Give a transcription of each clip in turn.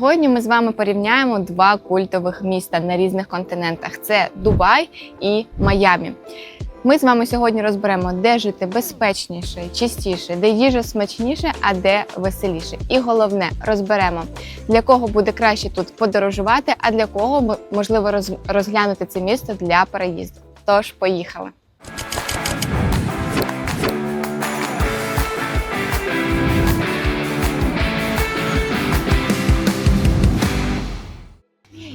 Сьогодні ми з вами порівняємо два культових міста на різних континентах: це Дубай і Майамі. Ми з вами сьогодні розберемо, де жити безпечніше, чистіше, де їжа смачніше, а де веселіше. І головне, розберемо, для кого буде краще тут подорожувати, а для кого можливо розглянути це місто для переїзду. Тож, поїхали.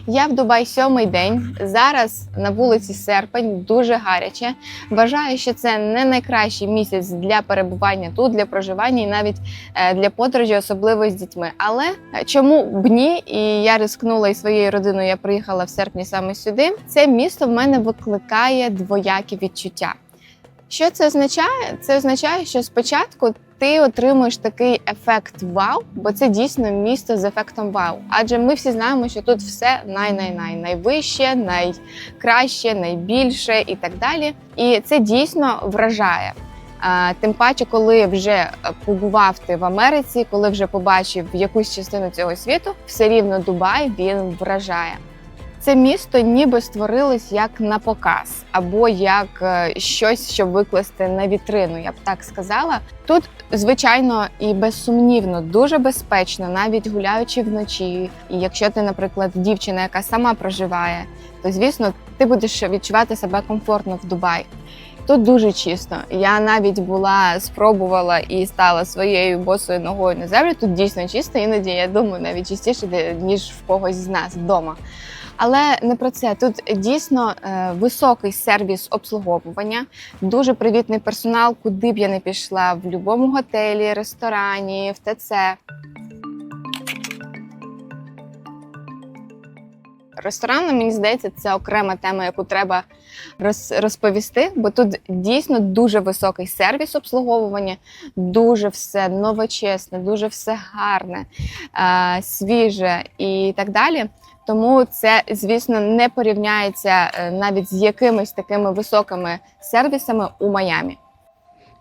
Я в Дубай сьомий день. Зараз на вулиці серпень дуже гаряче. Вважаю, що це не найкращий місяць для перебування тут, для проживання і навіть е, для подорожі, особливо з дітьми. Але е, чому б ні? І я рискнула і своєю родиною. Я приїхала в серпні саме сюди. Це місто в мене викликає двоякі відчуття. Що це означає? Це означає, що спочатку ти отримуєш такий ефект вау, бо це дійсно місто з ефектом вау. Адже ми всі знаємо, що тут все най-най-най найвище, найкраще, найбільше і так далі. І це дійсно вражає. Тим паче, коли вже побував ти в Америці, коли вже побачив якусь частину цього світу, все рівно Дубай він вражає. Це місто ніби створилось як на показ, або як е, щось, щоб викласти на вітрину, я б так сказала. Тут, звичайно, і безсумнівно, дуже безпечно, навіть гуляючи вночі. І якщо ти, наприклад, дівчина, яка сама проживає, то звісно ти будеш відчувати себе комфортно в Дубаї. Тут дуже чисто. Я навіть була спробувала і стала своєю босою ногою на землю. Тут дійсно чисто, іноді я думаю, навіть частіше ніж в когось з нас вдома. Але не про це. Тут дійсно е, високий сервіс обслуговування, дуже привітний персонал, куди б я не пішла, в будь-якому готелі, ресторані, в ТЦ. Ресторани, мені здається, це окрема тема, яку треба розповісти, бо тут дійсно дуже високий сервіс обслуговування, дуже все новочесне, дуже все гарне, е, свіже і так далі. Тому це, звісно, не порівняється е, навіть з якимись такими високими сервісами у Майамі.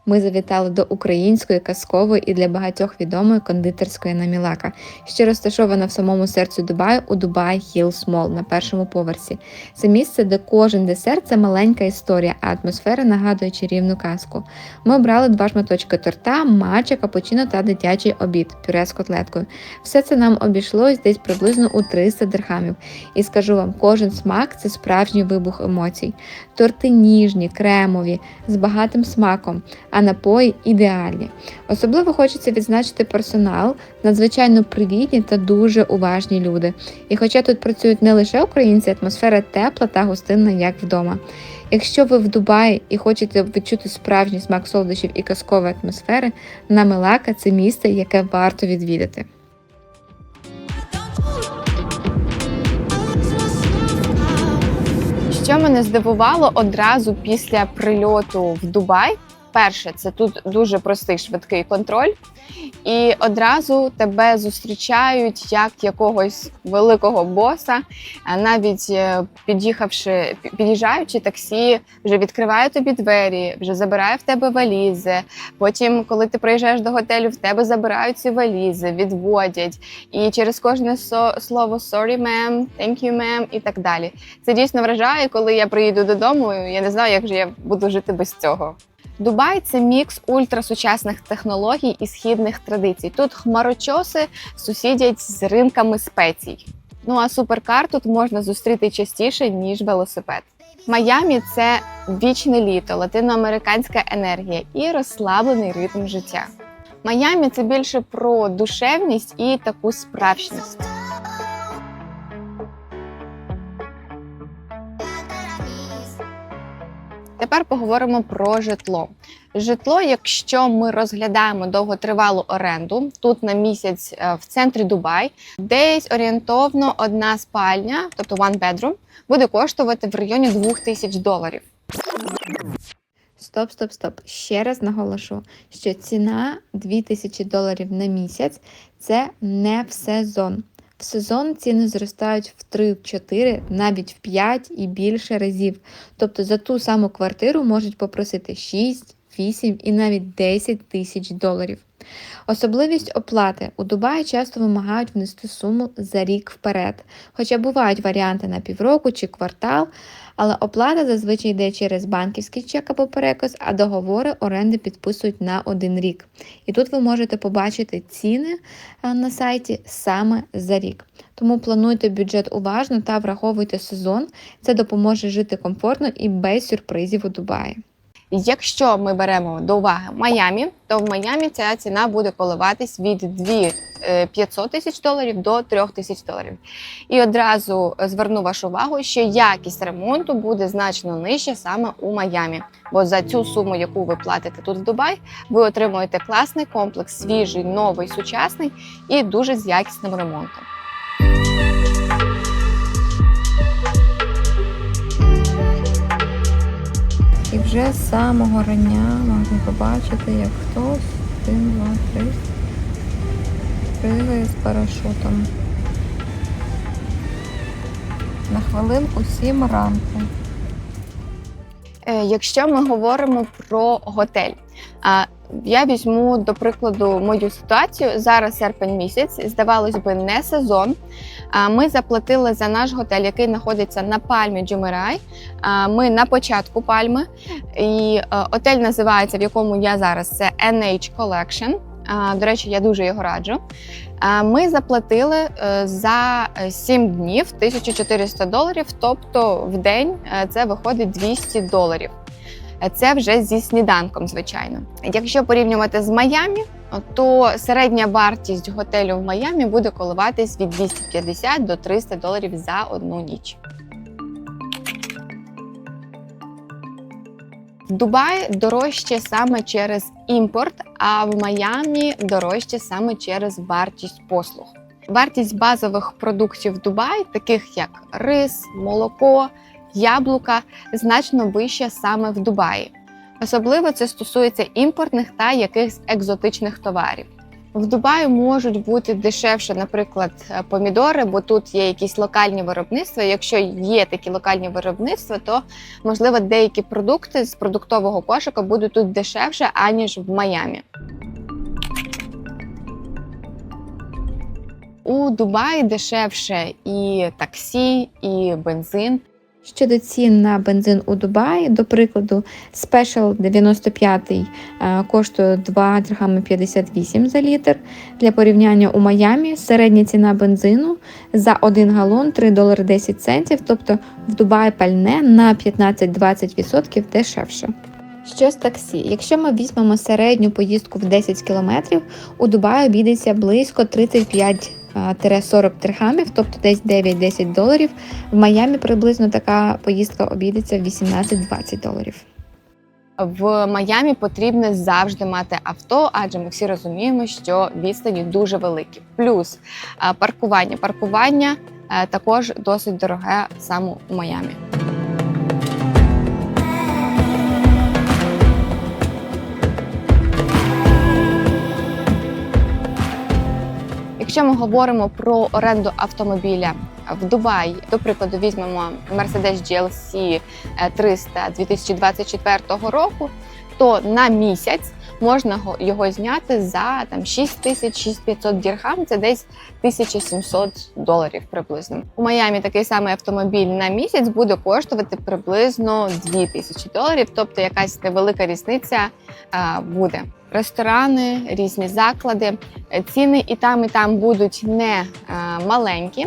Ми завітали до української казкової і для багатьох відомої кондитерської намілака, що розташована в самому серці Дубаю у Дубай Hills Mall на першому поверсі. Це місце, де кожен десерт це маленька історія, а атмосфера нагадує чарівну казку. Ми обрали два шматочки торта, матча, капучино та дитячий обід, пюре з котлеткою. Все це нам обійшлось десь приблизно у 300 дирхамів. І скажу вам, кожен смак це справжній вибух емоцій. Торти ніжні, кремові, з багатим смаком а напої ідеальні. Особливо хочеться відзначити персонал, надзвичайно привітні та дуже уважні люди. І хоча тут працюють не лише українці, атмосфера тепла та гостинна, як вдома. Якщо ви в Дубаї і хочете відчути справжній смак солодощів і казкової атмосфери, Намелака це місце, яке варто відвідати. Що мене здивувало одразу після прильоту в Дубай. Перше, це тут дуже простий швидкий контроль, і одразу тебе зустрічають як якогось великого боса. Навіть е, під'їхавши, пі- під'їжджаючи таксі, вже відкриває тобі двері, вже забирає в тебе валізи. Потім, коли ти приїжджаєш до готелю, в тебе забирають ці валізи, відводять. І через кожне слово sorry, ma'am, thank you, ma'am і так далі. Це дійсно вражає, коли я приїду додому. Я не знаю, як же я буду жити без цього. Дубай це мікс ультрасучасних технологій і східних традицій. Тут хмарочоси сусідять з ринками спецій. Ну а суперкар тут можна зустріти частіше ніж велосипед. Майамі це вічне літо, латиноамериканська енергія і розслаблений ритм життя. Майамі це більше про душевність і таку справжність. Тепер поговоримо про житло. Житло, якщо ми розглядаємо довготривалу оренду, тут на місяць е, в центрі Дубай, десь орієнтовно одна спальня, тобто one bedroom, буде коштувати в районі 2000 доларів. Стоп, стоп, стоп. Ще раз наголошу, що ціна 2000 доларів на місяць це не в сезон. Сезон ціни зростають в 3, в 4, навіть в 5 і більше разів. Тобто за ту саму квартиру можуть попросити 6, 8 і навіть 10 тисяч доларів. Особливість оплати у Дубаї часто вимагають внести суму за рік вперед, хоча бувають варіанти на півроку чи квартал, але оплата зазвичай йде через банківський чек або переказ, а договори оренди підписують на один рік. І тут ви можете побачити ціни е, на сайті саме за рік. Тому плануйте бюджет уважно та враховуйте сезон. Це допоможе жити комфортно і без сюрпризів у Дубаї. Якщо ми беремо до уваги Майамі, то в Майамі ця ціна буде коливатись від 2 е, 500 тисяч доларів до 3 тисяч доларів. І одразу зверну вашу увагу, що якість ремонту буде значно нижча саме у Майамі. Бо за цю суму, яку ви платите тут в Дубай, ви отримуєте класний комплекс, свіжий, новий, сучасний і дуже з якісним ремонтом. Вже з самого рання можна побачити, як хтось один, два, три пригає з парашутом. На хвилинку сім ранку. Е, Якщо ми говоримо про готель, я візьму до прикладу мою ситуацію. Зараз серпень місяць, здавалось би, не сезон. Ми заплатили за наш готель, який знаходиться на пальмі Джумерай. Ми на початку пальми. І е, отель називається, в якому я зараз, це NH Collection. До речі, я дуже його раджу. Ми заплатили е, за 7 днів 1400 доларів, тобто в день е, це виходить 200 доларів. Це вже зі сніданком, звичайно. Якщо порівнювати з Майамі, то середня вартість готелю в Майамі буде коливатись від 250 до 300 доларів за одну ніч. Дубаї дорожче саме через імпорт, а в Майамі дорожче саме через вартість послуг. Вартість базових продуктів в Дубаї, таких як рис, молоко, яблука, значно вища саме в Дубаї. Особливо це стосується імпортних та якихось екзотичних товарів. В Дубаї можуть бути дешевше, наприклад, е, помідори, бо тут є якісь локальні виробництва. Якщо є такі локальні виробництва, то можливо деякі продукти з продуктового кошика будуть тут дешевше аніж в Майамі. У Дубаї дешевше і таксі, і бензин. Щодо цін на бензин у Дубаї, до прикладу, Special 95 е, коштує 2 дирхами 58 за літр. Для порівняння у Майамі середня ціна бензину за 1 галон 3 долари 10 центів, тобто в Дубаї пальне на 15-20% дешевше. Що з таксі? Якщо ми візьмемо середню поїздку в 10 км, у Дубаї обійдеться близько 35 40 дирхамів, тобто десь 9-10 доларів. В Майамі приблизно така поїздка обійдеться в 18-20 доларів. В Майамі потрібно завжди мати авто, адже ми всі розуміємо, що відстані дуже великі. Плюс паркування. Паркування також досить дороге саме у Майамі. Якщо ми говоримо про оренду автомобіля в Дубаї, до прикладу, візьмемо Mercedes GLC 300 2024 року, то на місяць можна його зняти за там 6 тисяч 6500 дірхам, це десь 1700 доларів приблизно. У Майамі такий самий автомобіль на місяць буде коштувати приблизно 2000 доларів, тобто якась невелика різниця а, буде. Ресторани, різні заклади, е, ціни і там, і там будуть не е, маленькі.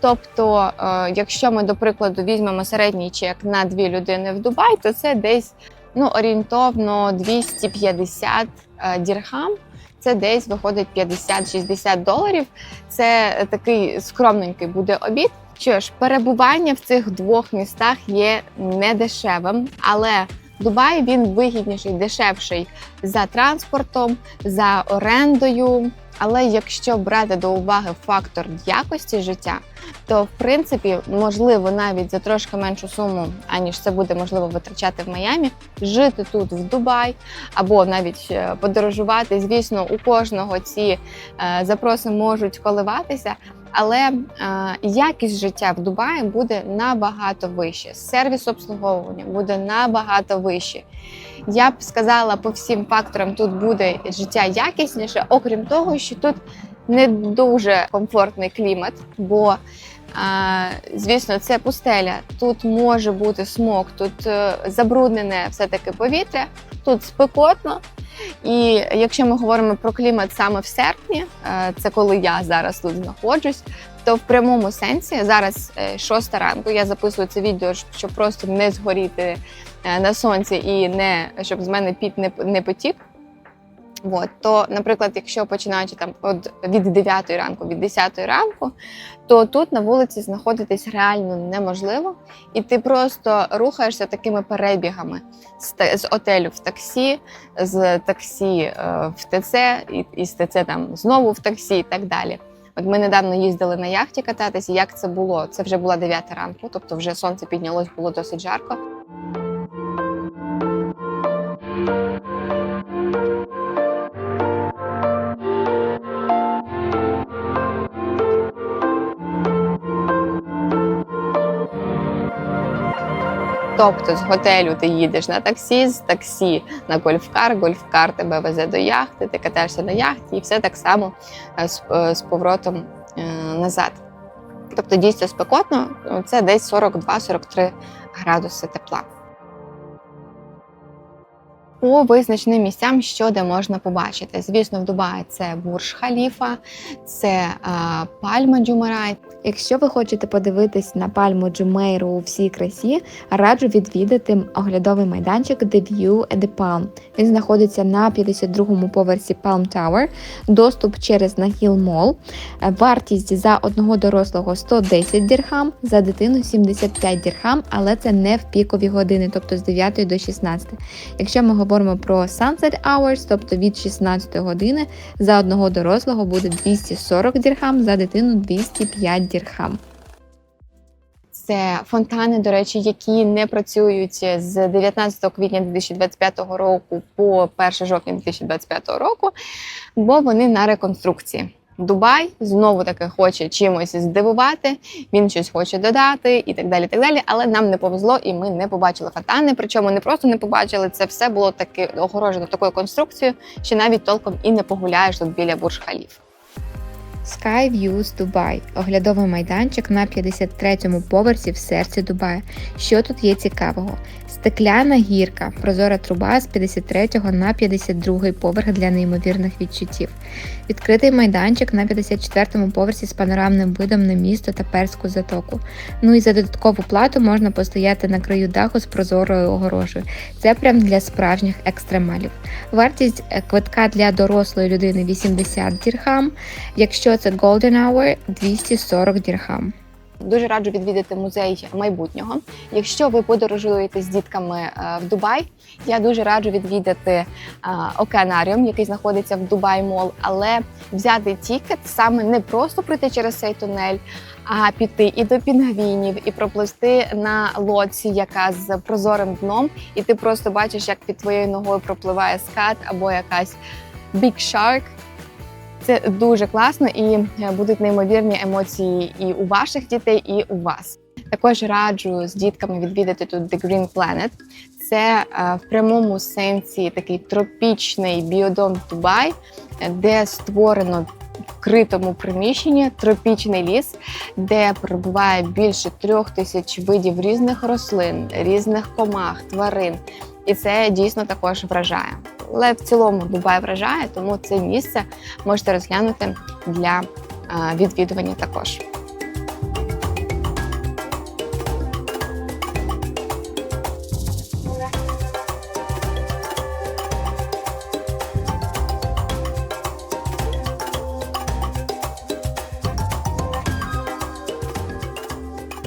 Тобто, е, якщо ми, до прикладу, візьмемо середній чек на дві людини в Дубай, то це десь ну, орієнтовно 250 е, дірхам. Це десь виходить 50-60 доларів. Це такий скромненький буде обід. Що ж, перебування в цих двох містах є недешевим, але Дубай він вигідніший, дешевший за транспортом, за орендою. Але якщо брати до уваги фактор якості життя, то в принципі можливо навіть за трошки меншу суму, аніж це буде можливо витрачати в Майамі, жити тут в Дубай або навіть е, подорожувати. Звісно, у кожного ці е, запроси можуть коливатися. Але е, якість життя в Дубаї буде набагато вище. Сервіс обслуговування буде набагато вище. Я б сказала, по всім факторам тут буде життя якісніше, окрім того, що тут не дуже комфортний клімат, бо звісно, це пустеля. Тут може бути смог, тут е, забруднене все-таки повітря, тут спекотно. І якщо ми говоримо про клімат саме в серпні, е, це коли я зараз тут знаходжусь, то в прямому сенсі зараз е, шоста ранку. Я записую це відео, щоб просто не згоріти е, на сонці і не щоб з мене піт не, не потік. От, то, наприклад, якщо починаючи там от від 9 ранку, від 10 ранку, то тут на вулиці знаходитись реально неможливо, і ти просто рухаєшся такими перебігами з, з отелю в таксі, з таксі е, в ТЦ, і, і з ТЦ там знову в таксі, і так далі. От ми недавно їздили на яхті кататися. Як це було? Це вже була 9 ранку, тобто вже сонце піднялось, було досить жарко. Тобто з готелю ти їдеш на таксі, з таксі на гольфкар, гольфкар тебе везе до яхти, ти катаєшся на яхті, і все так само е, з, е, з поворотом е, назад. Тобто дійсно спекотно, це десь 42-43 градуси тепла. По визначеним місцям, що де можна побачити. Звісно, в Дубаї це Бурж Халіфа, це е, Пальма Джумарайт, Якщо ви хочете подивитись на пальму Джумейру у всій красі, раджу відвідати оглядовий майданчик The View at the Palm. Він знаходиться на 52-му поверсі Palm Tower, доступ через Нахіл Мол. Вартість за одного дорослого 110 дірхам, за дитину 75 дірхам, але це не в пікові години, тобто з 9 до 16. Якщо ми говоримо про Sunset Hours, тобто від 16 години, за одного дорослого буде 240 дірхам, за дитину 205 дірхам. Це фонтани, до речі, які не працюють з 19 квітня 2025 року по 1 жовтня 2025 року, бо вони на реконструкції. Дубай знову таки хоче чимось здивувати, він щось хоче додати і так далі. так далі. Але нам не повезло, і ми не побачили фонтани. Причому не просто не побачили, це все було таки огорожено такою конструкцією, що навіть толком і не погуляєш тут біля Бурж Халіф. Sky Views оглядовий майданчик на 53-му поверсі в серці Дубая. Що тут є цікавого? Стекляна гірка, прозора труба з 53 на 52 поверх для неймовірних відчуттів. Відкритий майданчик на 54-му поверсі з панорамним видом на місто та перську затоку. Ну і за додаткову плату можна постояти на краю даху з прозорою огорожею. Це прям для справжніх екстремалів. Вартість е, квитка для дорослої людини 80 дірхам. Якщо це Golden Hour 240 дірхам. Дуже раджу відвідати музей майбутнього. Якщо ви подорожуєте з дітками е, в Дубай, я дуже раджу відвідати е, океанаріум, який знаходиться в Дубай Мол, але взяти тікет саме не просто пройти через цей тунель, а піти і до пінгвінів, і проплисти на лодці, яка з прозорим дном, і ти просто бачиш, як під твоєю ногою пропливає скат або якась big shark. Це дуже класно і е, будуть неймовірні емоції і у ваших дітей, і у вас. Також раджу з дітками відвідати тут The Green Planet. Це е, в прямому сенсі такий тропічний біодом Дубай, де створено в вкритому приміщенні тропічний ліс, де перебуває більше трьох тисяч видів різних рослин, різних комах, тварин. І це дійсно також вражає. Але в цілому Дубай вражає, тому це місце можете розглянути для е, відвідування також.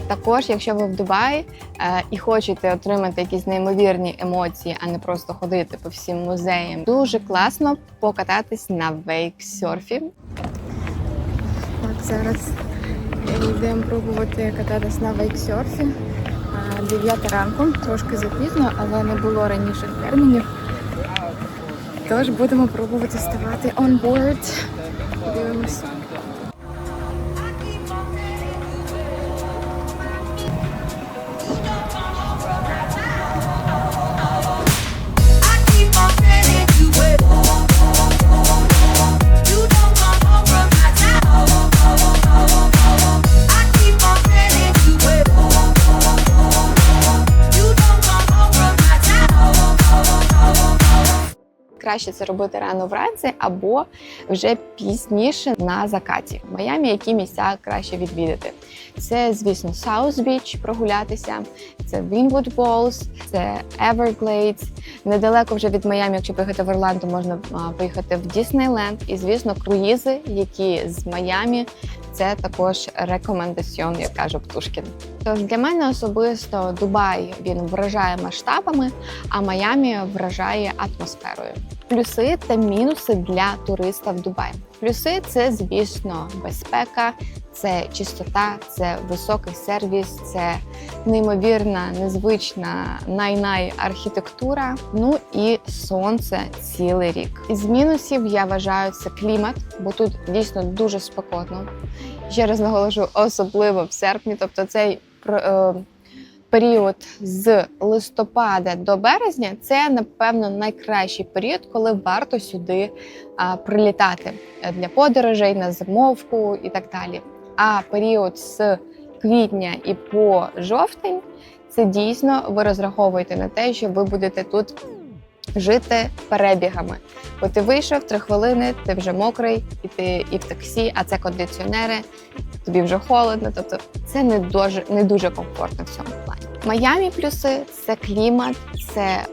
Також, якщо ви в Дубаї е, і хочете отримати якісь неймовірні емоції, а не просто ходити по всім музеям, дуже класно покататись на вейксерфі. Так, зараз йдемо пробувати кататись на вейксерфі. 9 ранку, трошки запізно, але не було раніше термінів. Тож будемо пробувати ставати on board. Дивимось. Найкраще це робити рано вранці або вже пізніше на закаті. В Майамі які місця краще відвідати? Це, звісно, South Beach прогулятися, це Wynwood Falls, це Everglades. Недалеко вже від Майамі, якщо поїхати в Орландо, можна поїхати в Діснейленд. І, звісно, круїзи, які з Майамі, це також рекомендаціон, як каже Птушкін. Тож для мене особисто Дубай він вражає масштабами, а Майамі вражає атмосферою. Плюси та мінуси для туриста в Дубаї. Плюси це, звісно, безпека, це чистота, це високий сервіс, це неймовірна, незвична най-най архітектура. Ну і сонце цілий рік. Із мінусів я вважаю це клімат, бо тут дійсно дуже спекотно. Ще раз наголошу, особливо в серпні, тобто цей період з листопада до березня це напевно найкращий період, коли варто сюди прилітати для подорожей на зимовку і так далі. А період з квітня і по жовтень це дійсно ви розраховуєте на те, що ви будете тут жити перебігами. Бо ти вийшов три хвилини, ти вже мокрий, і ти і в таксі, а це кондиціонери, тобі вже холодно. Тобто це не дуже не дуже комфортно в цьому плані. Майамі плюси це клімат, це е,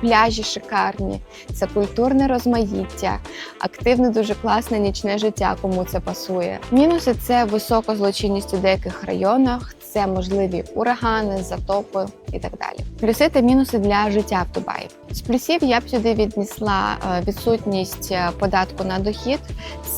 пляжі шикарні, це культурне розмаїття, активне, дуже класне нічне життя, кому це пасує. Мінуси це висока злочинність у деяких районах, це можливі урагани, затопи і так далі. Плюси та мінуси для життя в Дубаї. З плюсів я б сюди віднесла е, відсутність е, податку на дохід,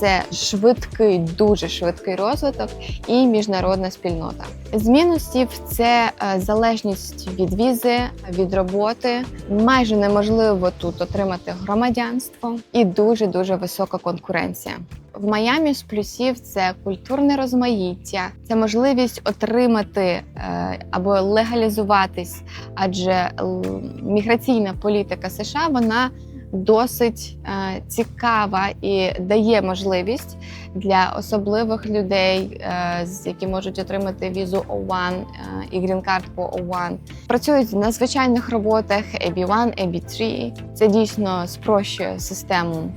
це швидкий, дуже швидкий розвиток і міжнародна спільнота. З мінусів це е, залежність від візи, від роботи. Майже неможливо тут отримати громадянство і дуже дуже висока конкуренція. В Майамі з плюсів це культурне розмаїття, це можливість отримати е, або легалізуватись, адже міграційна політика США вона досить е, цікава і дає можливість для особливих людей, е, з- які можуть отримати візу O1 е, і грін-карт по O1. Працюють на звичайних роботах AB1, AB3. Це дійсно спрощує систему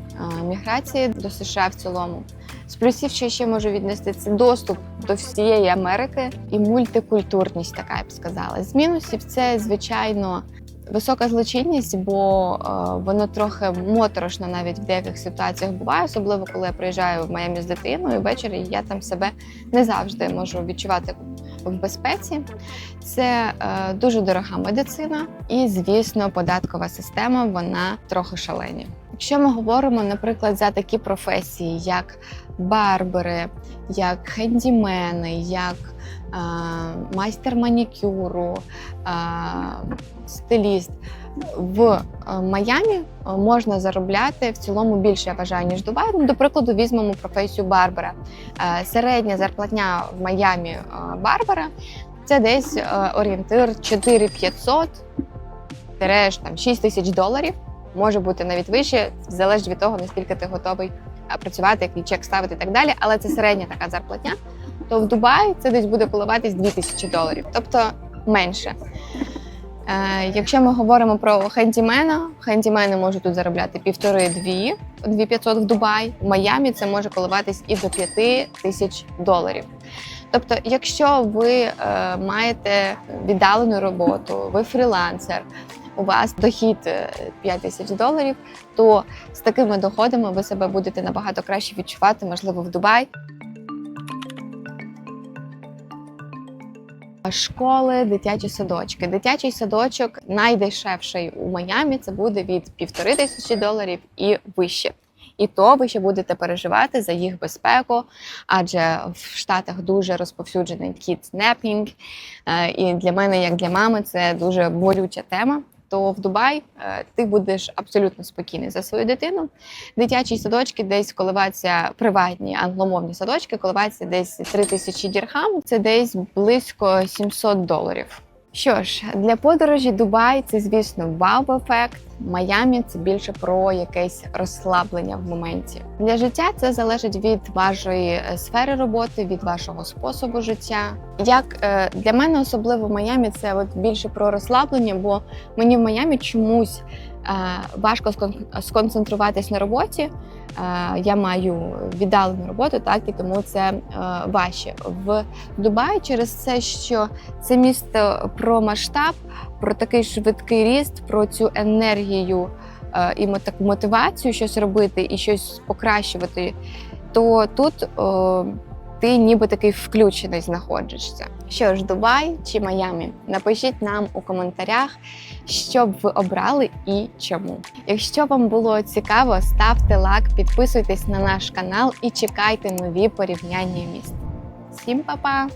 міграції до США в цілому. З плюсів, що ще можу віднести, це доступ до всієї Америки і мультикультурність, така я б сказала. З мінусів це звичайно. Висока злочинність, бо е, воно трохи моторошно навіть в деяких ситуаціях буває, особливо коли я приїжджаю в Майамі з дитиною ввечері. Я там себе не завжди можу відчувати в безпеці. Це е, дуже дорога медицина, і звісно, податкова система вона трохи шалені. Якщо ми говоримо, наприклад, за такі професії, як барбери, як хендімени, як майстер манікюру, е, стиліст. В е, Майамі е, можна заробляти в цілому більше, я вважаю, ніж в Дубаї. Ну, До прикладу, візьмемо професію барбера. Е, Середня зарплатня в Майамі е, барбера це десь е, орієнтир 4500 тире там 6 тисяч доларів. Може бути навіть вище, залежить від того, наскільки ти готовий е, працювати, який чек ставити і так далі. Але це середня така зарплатня. То в Дубаї це десь буде коливатись 2000 доларів, тобто менше. Е, якщо ми говоримо про хендімена, хендімени можуть тут заробляти півтори-дві, 2500 в Дубаї. В Майамі це може коливатись і до 5 тисяч доларів. Тобто, якщо ви е, маєте віддалену роботу, ви фрілансер, у вас дохід е, 5 тисяч доларів, то з такими доходами ви себе будете набагато краще відчувати, можливо, в Дубаї. Школи, дитячі садочки. Дитячий садочок найдешевший у Майамі це буде від півтори тисячі доларів і вище. І то ви ще будете переживати за їх безпеку, адже в Штатах дуже розповсюджений кідснепінг. Е, І для мене, як для мами, це дуже болюча тема. То в Дубай е, ти будеш абсолютно спокійний за свою дитину. Дитячі садочки десь коливаються приватні англомовні садочки, коливаються десь 3 тисячі дірхам, це десь близько 700 доларів. Що ж, для подорожі Дубай це, звісно, вау-ефект. Майамі це більше про якесь розслаблення в моменті. Для життя це залежить від вашої е, сфери роботи, від вашого способу життя. Як е, для мене особливо в Майамі це от більше про розслаблення, бо мені в Майамі чомусь важко скон- сконцентруватись на роботі. Е, Я маю віддалену роботу, так і тому це е, важче. В Дубаї через це, що це місто про масштаб, про такий швидкий ріст, про цю енергію е, і таку мотивацію щось робити і щось покращувати, то тут ти ніби такий включений знаходишся. Що ж, Дубай чи Майамі? Напишіть нам у коментарях, що б ви обрали і чому. Якщо вам було цікаво, ставте лайк, підписуйтесь на наш канал і чекайте нові порівняння міст. Всім па-па!